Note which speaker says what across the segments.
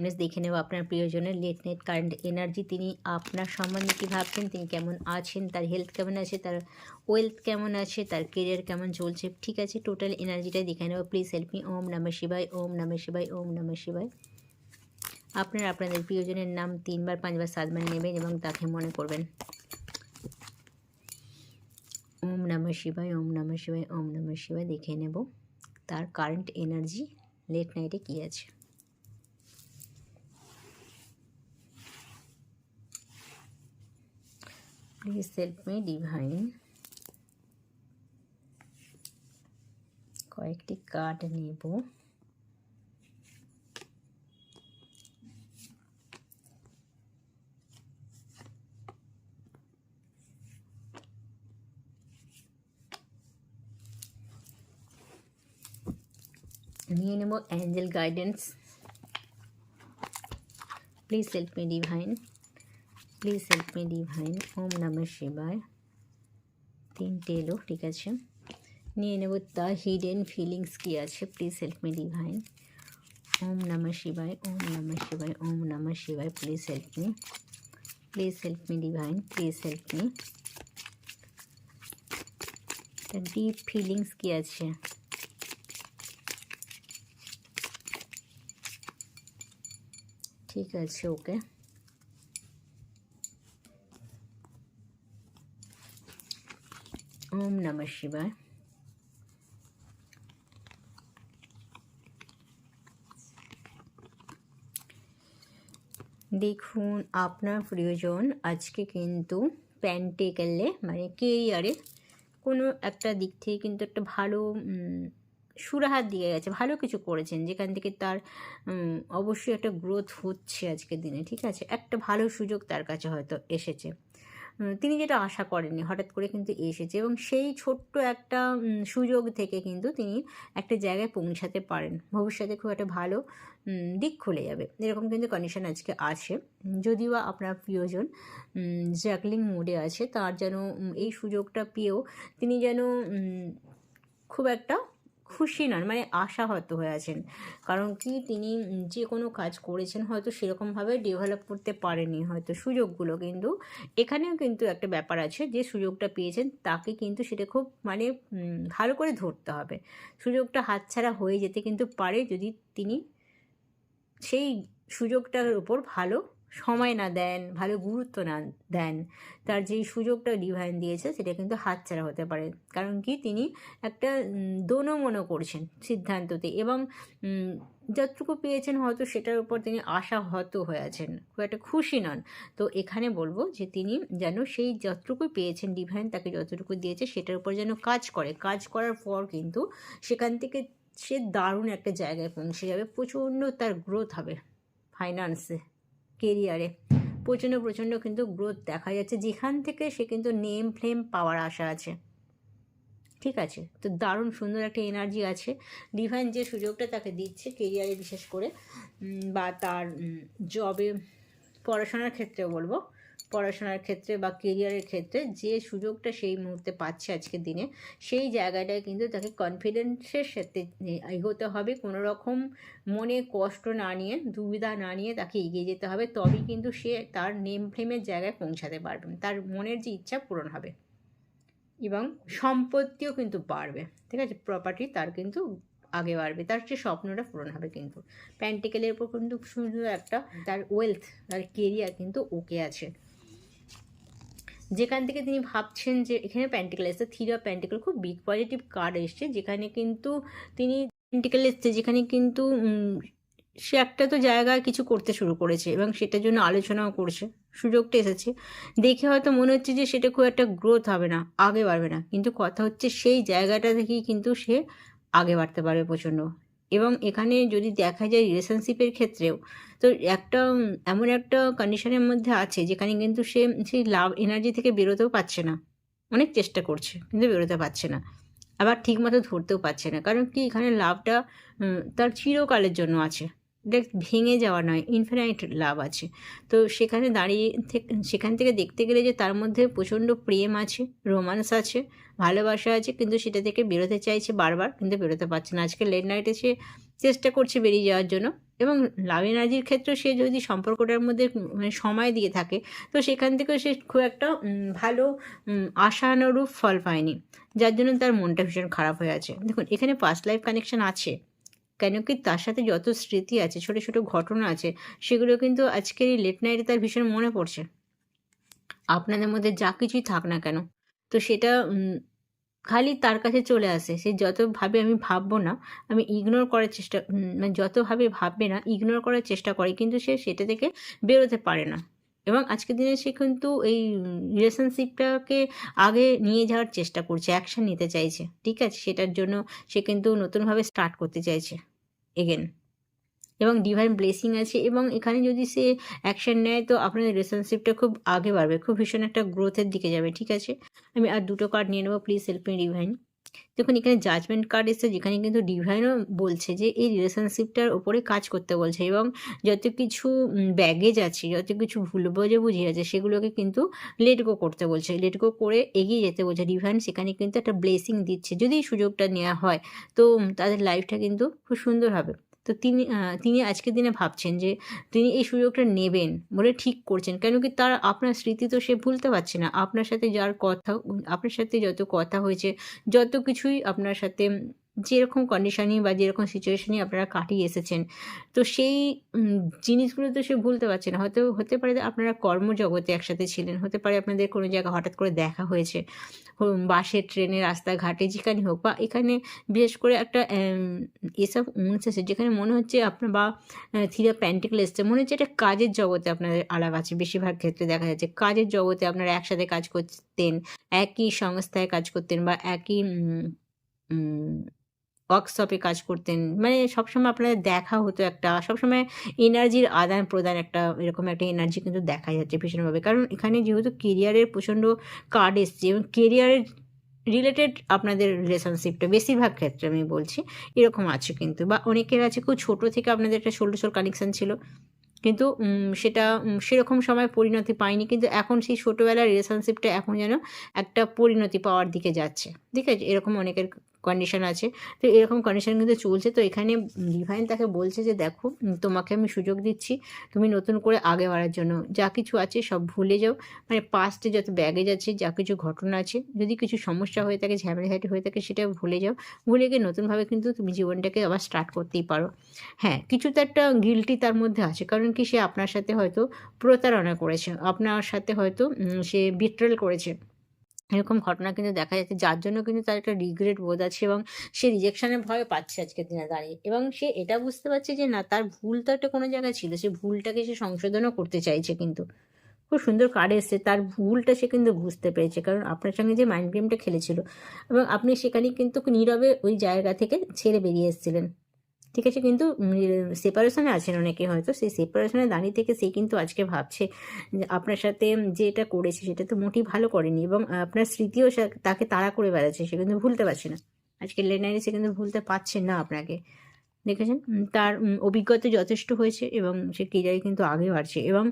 Speaker 1: আমরা দেখে নেব আপনার প্রিয়জনের লেট নাইট কারেন্ট এনার্জি তিনি আপনার সম্বন্ধে কী ভাবছেন, তিনি কেমন আছেন, তার হেলথ কেমন আছে, তার ওয়েলথ কেমন আছে, তার কেরিয়ার কেমন চলছে, ঠিক আছে টোটাল এনার্জিটাই দেখে নেব প্লিজ হেল্প মি ওম নমঃ শিবায়, ওম নমঃ শিবায়, ওম নমঃ শিবায়। আপনার আপনাদের প্রিয়জনের নাম তিনবার, পাঁচবার, সাতবার নেবেন এবং তাকে মনে করবেন। ওম নমঃ শিবায়, ওম নমঃ শিবায়, ওম নমঃ শিবায় দেখে নেব, তার কারেন্ট এনার্জি লেট নাইটে কী আছে। প্লিজ হেল্প মি ডিভাইন কয়েকটি কার্ড নেব নিয়ে নেব angel guidance please help me divine please help me divine ওম নমঃ শিবায় তিনটে এলো ঠিক আছে? নিয়ে নেব দ্য হিডেন ফিলিংস কী আছে? প্লিজ হেল্প মি ডিভাইন ওম নমঃ শিবায় ওম নমঃ শিবায় ওম নমঃ শিবায় please help me please help me divine please help me deep feelings কী আছে? ঠিক আছে ওকে ওম নমঃ শিবায়। দেখুন আপনার প্রিয়জন আজকে কিন্তু প্যান্টেকেলে মানে কেরিয়ারে কোনো একটা দিক থেকে কিন্তু একটা ভালো উম, সুরাহাত দিয়ে গেছে ভালো কিছু করেছেন যেখান থেকে তার অবশ্যই একটা গ্রোথ হচ্ছে আজকের দিনে ঠিক আছে? একটা ভালো সুযোগ তার কাছে হয়তো এসেছে। তিনি যেটা আশা করেননি, হঠাৎ করে কিন্তু এসেছে এবং সেই ছোট্ট একটা সুযোগ থেকে কিন্তু তিনি একটা জায়গায় পৌঁছাতে পারেন। ভবিষ্যতে খুব একটা ভালো দিক খুলে যাবে। এরকম কিন্তু কন্ডিশন আজকে আছে। যদিও আপনার প্রিয়জন জ্যাকলিং মোডে আছে, তার যেন এই সুযোগটা পেয়েও তিনি যেন খুব একটা খুশি নন মানে আশাহত হয়ে আছেন। কারণ কি, তিনি যে কোনো কাজ করেছেন, হয়তো সেরকমভাবে ডেভেলপ করতে পারেনি, হয়তো সুযোগগুলো কিন্তু, এখানেও কিন্তু একটা ব্যাপার আছে যে সুযোগটা পেয়েছেন, তাকে কিন্তু সেটা খুব মানে ভালো করে ধরতে হবে। সুযোগটা হাতছাড়া হয়ে যেতে কিন্তু পারে যদি তিনি সেই সুযোগটার উপর ভালো সময় না দেন, ভালো গুরুত্ব না দেন, তার যেই সুযোগটা ডিভাইন দিয়েছে সেটা কিন্তু হাতছাড়া হতে পারে। কারণ কি? তিনি একটা দোনমনো করছেন সিদ্ধান্ততে এবং যতটুকু পেয়েছেন হয়তো সেটার উপর তিনি আশাহত হয়ে আছেন, খুব একটা খুশি নন। তো এখানে বলব যে তিনি যেন সেই যতটুকু পেয়েছেন ডিভাইন তাকে যতটুকু দিয়েছে সেটার উপর যেন কাজ করে। কাজ করার পর কিন্তু সেখান থেকে সে দারুণ একটা জায়গায় পৌঁছে যাবে, প্রচণ্ড তার গ্রোথ হবে ফাইন্যান্সে কেরিয়ারে প্রচণ্ড প্রচণ্ড কিন্তু গ্রোথ দেখা যাচ্ছে। যেখান থেকে সে কিন্তু নেম ফ্লেম পাওয়ার আশা আছে। ঠিক আছে? তো দারুণ সুন্দর একটা এনার্জি আছে। ডিভাইন যে সুযোগটা তাকে দিচ্ছে কেরিয়ারে বিশেষ করে বা তার জবে পড়াশোনার ক্ষেত্রে বলব। পড়াশোনার ক্ষেত্রে বা কেরিয়ারের ক্ষেত্রে যে সুযোগটা সেই মুহূর্তে পাচ্ছে আজকের দিনে, সেই জায়গাটায় কিন্তু তাকে কনফিডেন্সের সাথে এগোতে হবে। কোনো রকম মনে কষ্ট না নিয়ে, দুবিধা না নিয়ে তাকে এগিয়ে যেতে হবে। তবেই কিন্তু সে তার নেম ফ্লেমের জায়গায় পৌঁছাতে পারবে। তার মনের যে ইচ্ছা পূরণ হবে এবং সম্পত্তিও কিন্তু বাড়বে। ঠিক আছে? প্রপার্টি তার কিন্তু আগে বাড়বে। তার যে স্বপ্নটা পূরণ হবে কিন্তু। প্যান্টিকেলের উপর কিন্তু সুন্দর একটা তার ওয়েলথ তার কেরিয়ার কিন্তু ওকে আছে। যেখান থেকে তিনি ভাবছেন যে এখানে প্যান্টিকেল এসছে থ্রি অফ প্যান্টিকেল খুব বিগ পজিটিভ কার্ড এসছে, যেখানে কিন্তু তিনি প্যান্টিকেল এসছে, যেখানে কিন্তু সে একটা তো জায়গায় কিছু করতে শুরু করেছে এবং সেটার জন্য আলোচনাও করছে, সুযোগটা এসেছে। দেখে হয়তো মনে হচ্ছে যে সেটা খুব একটা গ্রোথ হবে না, আগে বাড়বে না, কিন্তু কথা হচ্ছে সেই জায়গাটা থেকেই কিন্তু সে আগে বাড়তে পারবে প্রচণ্ড। এবং এখানে যদি দেখা যায় রিলেশনশিপের ক্ষেত্রেও, তো একটা, এমন একটা কন্ডিশনের মধ্যে আছে যেখানে কিন্তু সে সেই লাভ এনার্জি থেকে বেরোতেও পারছে না। অনেক চেষ্টা করছে, কিন্তু বেরোতে পারছে না। আবার ঠিকমতো ধরতেও পারছে না। কারণ কি? এখানে লাভটা তার চিরকালের জন্য আছে। ভেঙে যাওয়া নয় ইনফিনাইট লাভ আছে। তো সেখানে দাঁড়িয়ে থেকে, সেখান থেকে দেখতে গেলে যে তার মধ্যে প্রচণ্ড প্রেম আছে রোমান্স আছে, ভালোবাসা আছে, কিন্তু সেটা থেকে বেরোতে চাইছে বারবার, কিন্তু বেরোতে পারছে না। আজকে লেট নাইটে সে চেষ্টা করছে বেরিয়ে যাওয়ার জন্য এবং লাভ এনার্জির ক্ষেত্রে সে যদি সম্পর্কটার মধ্যে মানে সময় দিয়ে থাকে, তো সেখান থেকেও সে খুব একটা ভালো আশানুরূপ ফল পায়নি। যার জন্য তার মনটা ভীষণ খারাপ হয়ে আছে। দেখুন, এখানে পাস্ট লাইফ কানেকশন আছে। কেন কি তার সাথে যত স্মৃতি আছে, ছোট ছোট ঘটনা আছে, সেগুলো কিন্তু আজকের এই লেট নাইটে তার ভীষণ মনে পড়ছে। আপনাদের মধ্যে যা কিছুই থাক না কেন, তো সেটা খালি তার কাছে চলে আসে। সে যতভাবে আমি ভাববো না, আমি ইগনোর করার চেষ্টা মানে যতভাবে ভাববে না ইগনোর করার চেষ্টা করে, কিন্তু সে সেটা থেকে বেরোতে পারে না। এবং আজকের দিনে সে কিন্তু এই রিলেশনশিপটাকে আগে নিয়ে যাওয়ার চেষ্টা করছে অ্যাকশন নিতে চাইছে। ঠিক আছে, সেটার জন্য সে কিন্তু নতুনভাবে স্টার্ট করতে চাইছে। এগেন এবং ডিভাইন ব্লেসিং আছে এবং এখানে যদি সে অ্যাকশান নেয়, তো আপনাদের রিলেশনশিপটা খুব আগে বাড়বে। খুব ভীষণ একটা গ্রোথের দিকে যাবে, ঠিক আছে? আমি আর দুটো কার্ড নিয়ে নেব প্লিজ হেল্প মি ডিভাইন দেখুন, এখানে জাজমেন্ট কার্ড এসে যেখানে কিন্তু ডিভাইনও বলছে যে এই রিলেশনশিপটার ওপরে কাজ করতে বলছে এবং যত কিছু ব্যাগেজ আছে, যত কিছু ভুল বোঝে বুঝে আছে, সেগুলোকে কিন্তু লেট গো করতে বলছে। লেট গো করে এগিয়ে যেতে বলছে। ডিভাইন সেখানে কিন্তু একটা ব্লেসিং দিচ্ছে। যদি সুযোগটা নেওয়া হয়, তো তাদের লাইফটা কিন্তু খুব সুন্দর হবে। তো তিনি তিনি আজকের দিনে ভাবছেন যে তিনি এই সুযোগটা নেবেন বলে ঠিক করছেন। কেন কি তার, আপনার স্মৃতি তো সে ভুলতে পারছে না। আপনার সাথে যার কথা, আপনার সাথে যত কথা হয়েছে, যত কিছুই আপনার সাথে যেরকম কন্ডিশনই বা যেরকম সিচুয়েশনই আপনারা কাটিয়ে এসেছেন। তো সেই জিনিসগুলো তো সে ভুলতে পারছে না। হয়তো, হতে পারে আপনারা কর্মজগতে একসাথে ছিলেন। হতে পারে আপনাদের কোনো জায়গায় হঠাৎ করে দেখা হয়েছে। বাসে, ট্রেনে, রাস্তাঘাটে যেখানে হোক বা এখানে বিশেষ করে একটা এসব অনুসারে যেখানে মনে হচ্ছে আপনার বা থিরা প্যান্টিকল এসছে মনে হচ্ছে এটা কাজের জগতে আপনাদের আলাপ আছে। বেশিরভাগ ক্ষেত্রে দেখা যাচ্ছে কাজের জগতে আপনারা একসাথে কাজ করতেন, একই সংস্থায় কাজ করতেন বা একই ওয়ার্কশপে কাজ করতেন। মানে সবসময় আপনাদের দেখা হতো একটা, সবসময় এনার্জির আদান প্রদান একটা এরকম একটা এনার্জি কিন্তু দেখা যাচ্ছে ভীষণভাবে। কারণ এখানে যেহেতু কেরিয়ারের প্রচণ্ড কার্ড এসছে এবং কেরিয়ারের রিলেটেড আপনাদের রিলেশনশিপটা বেশিরভাগ ক্ষেত্রে আমি বলছি, এরকম আছে কিন্তু। বা অনেকের আছে, খুব ছোটো থেকে আপনাদের একটা সোল কানেকশান ছিল। কিন্তু সেটা সেরকম সময় পরিণতি পায়নি। কিন্তু এখন সেই ছোটোবেলার রিলেশনশিপটা এখন যেন একটা পরিণতি পাওয়ার দিকে যাচ্ছে। ঠিক আছে? এরকম অনেকের কন্ডিশন আছে। তো এরকম কন্ডিশন কিন্তু চলছে। তো এখানে ডিভাইন তাকে বলছে যে, দেখো তোমাকে আমি সুযোগ দিচ্ছি। তুমি নতুন করে আগে বাড়ার জন্য। যা কিছু আছে সব ভুলে যাও। মানে পাস্টে যত ব্যাগেজ আছে, যা কিছু ঘটনা আছে, যদি কিছু সমস্যা হয়ে থাকে, ঝামেলাঝাটি হয়ে থাকে, সেটা ভুলে যাও। ভুলে গিয়ে নতুনভাবে কিন্তু তুমি জীবনটাকে আবার স্টার্ট করতেই পারো। হ্যাঁ কিছু তো একটা গিলটি তার মধ্যে আছে। কারণ কি, সে আপনার সাথে হয়তো প্রতারণা করেছে। আপনার সাথে হয়তো সে বিট্রেল করেছে। এরকম ঘটনা কিন্তু দেখা যাচ্ছে, যার জন্য কিন্তু তার একটা রিগ্রেট বোধ আছে এবং সে রিজেকশনের ভয় পাচ্ছে আজকের দিনে দাঁড়িয়ে। এবং সে এটা বুঝতে পারছে যে না, তার ভুল তো একটা কোনো জায়গায় ছিল, সে ভুলটাকে সে সংশোধনও করতে চাইছে কিন্তু। খুব সুন্দর কার্ড এসছে, তার ভুলটা সে কিন্তু বুঝতে পেরেছে, কারণ আপনার সঙ্গে যে মাইন্ড গেমটা খেলেছিল। এবং আপনি সেখানে কিন্তু নীরবে ওই জায়গা থেকে ছেড়ে বেরিয়ে এসেছিলেন। ঠিক আছে, কিন্তু সেপারেশনে আছেন অনেকে হয়তো। সেই সেপারেশনে দাঁড়িয়ে থেকে সে কিন্তু আজকে ভাবছে যে আপনার সাথে যে এটা করেছে সেটা তো মোটেই ভালো করেনি এবং আপনার স্মৃতিও তাকে তাড়া করে বেড়াচ্ছে, সে কিন্তু ভুলতে পারছে না। আজকে লেনারি সে কিন্তু ভুলতে পারছে না আপনাকে। দেখেছেন? তার অভিজ্ঞতা যথেষ্ট হয়েছে এবং সে কেরিয়ারে কিন্তু আগে বাড়ছে এবং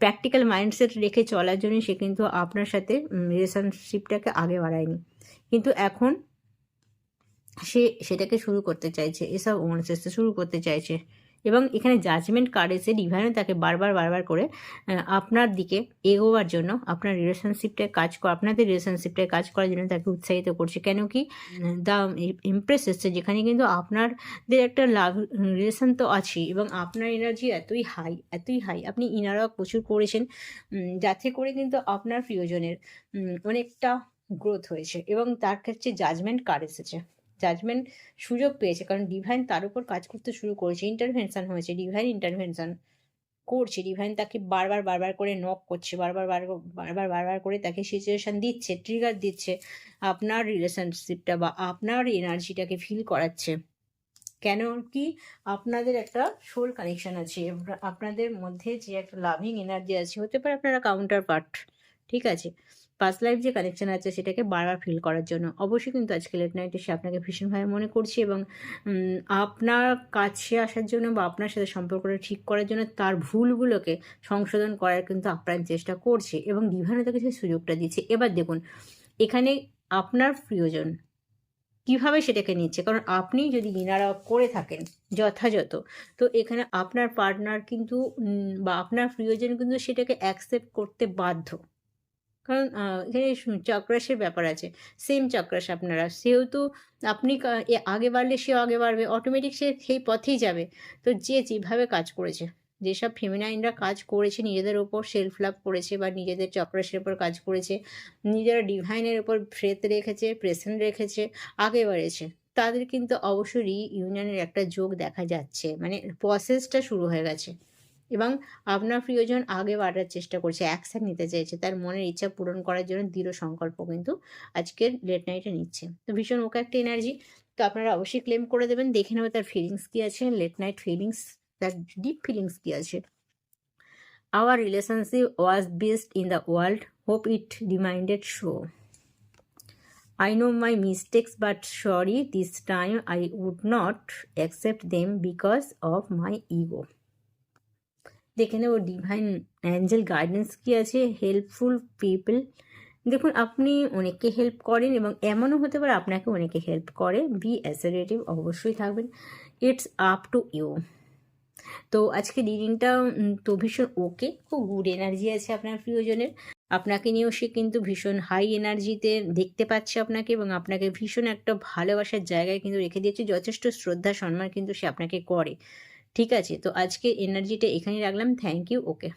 Speaker 1: প্র্যাকটিক্যাল মাইন্ডসেট রেখে চলার জন্য সে কিন্তু আপনার সাথে রিলেশনশিপটাকে আগে বাড়ায়নি। কিন্তু এখন সে সেটাকে শুরু করতে চাইছে, এসব অনুসেসতে শুরু করতে চাইছে। এবং এখানে জাজমেন্ট কার্ড এসে ডিভাইনও তাকে বারবার বারবার করে আপনার দিকে এগোবার জন্য, আপনার রিলেশনশিপটায় কাজ করা, আপনাদের রিলেশনশিপটায় কাজ করার জন্য তাকে উৎসাহিত করছে। কেন কি? দ্য ইমপ্রেস এসছে, যেখানে কিন্তু আপনাদের একটা লাভ রিলেশন তো আছেই, এবং আপনার এনার্জি এতই হাই এতই হাই আপনি ইনারা প্রচুর করেছেন যাতে করে কিন্তু আপনার প্রিয়জনের অনেকটা গ্রোথ হয়েছে, এবং তার ক্ষেত্রে জাজমেন্ট কার্ড এসেছে। জাজমেন্ট সুযোগ পেয়েছে, কারণ ডিভাইন তার উপর কাজ করতে শুরু করেছে ইন্টারভেনশন হয়েছে ডিভাইন ইন্টারভেনশন করছে ডিভাইন তাকে বারবার বারবার করে নক করছে, বারবার বারবার বারবার করে তাকে সিচুয়েশন দিচ্ছে ট্রিগার দিচ্ছে, আপনার রিলেশনশিপটা বা আপনার এনার্জিটাকে ফিল করাচ্ছে। কেন কি? আপনাদের একটা সোল কানেকশন আছে, আপনাদের মধ্যে যে একটা লাভিং এনার্জি আছে, হতে পারে আপনারা কাউন্টার পার্ট ঠিক আছে? পাস্ট লাইফ যে কানেকশন আছে সেটাকে বারবার ফিল করার জন্য। অবশ্যই কিন্তু আজকে লেট নাইটে সে আপনাকে ভীষণভাবে মনে করছে এবং আপনার কাছে আসার জন্য বা আপনার সাথে সম্পর্কটা ঠিক করার জন্য তার ভুলগুলোকে সংশোধন করার কিন্তু আপ্রাণ চেষ্টা করছে এবং ডিভাইনও তাকে সেই সুযোগটা দিচ্ছে। এবার দেখুন, এখানে আপনার প্রিয়জন কীভাবে সেটাকে নিচ্ছে? কারণ আপনি যদি ইনার করে থাকেন যথাযথ, তো এখানে আপনার পার্টনার কিন্তু বা আপনার প্রিয়জন কিন্তু সেটাকে অ্যাকসেপ্ট করতে বাধ্য। কারণ এখানে চক্রাসের ব্যাপার আছে। সেম চক্রাস আপনারা। সেহেতু আপনি আগে বাড়লে সেও আগে বাড়বে। অটোমেটিক সে সেই পথেই যাবে। তো যে যেভাবে কাজ করেছে, যেসব ফেমিনাইনরা কাজ করেছে, নিজেদের ওপর সেলফ লাভ করেছে বা নিজেদের চক্রাসের ওপর কাজ করেছে, নিজেরা ডিভাইনের ওপর ফ্রেত রেখেছে প্রেসেন্ট রেখেছে, আগে বাড়েছে, তাদের কিন্তু অবশ্যই ইউনিয়নের একটা যোগ দেখা যাচ্ছে। মানে প্রসেসটা শুরু হয়ে গেছে। এবং আপনার প্রিয়জন আগে বাড়ার চেষ্টা করছে অ্যাকশন নিতে চাইছে তার মনের ইচ্ছা পূরণ করার জন্য দৃঢ় সংকল্প কিন্তু আজকের লেট নাইটে নিচ্ছে। তো ভীষণ ওকে একটা এনার্জি তো আপনারা অবশ্যই ক্লেম করে দেবেন দেখে নেবে তার ফিলিংস কী আছে লেট নাইট ফিলিংস তার ডিপ ফিলিংস কী আছে। Our relationship was best in the world hope it reminded show I know my mistakes, but sorry, this time I would not accept them because of my ego. দেখে নেব divine Angel guidance কি আছে? Helpful people দেখুন, আপনি অনেককে help করেন এবং এমনও হতে পারে আপনাকে অনেকে হেল্প করে। বি অ্যাসারেটিভ অবশ্যই থাকবেন। ইটস আপ টু ইউ তো আজকে রিডিংটা তো ভীষণ ওকে খুব গুড এনার্জি আছে আপনার প্রিয়জনের। আপনাকে নিয়েও সে কিন্তু ভীষণ হাই এনার্জিতে দেখতে পাচ্ছে আপনাকে এবং আপনাকে ভীষণ একটা ভালোবাসার জায়গায় কিন্তু রেখে দিয়েছে। যথেষ্ট শ্রদ্ধা, সম্মান কিন্তু সে আপনাকে করে। ঠিক আছে তো আজকে এনার্জিটা এখানেই রাখলাম। Thank you okay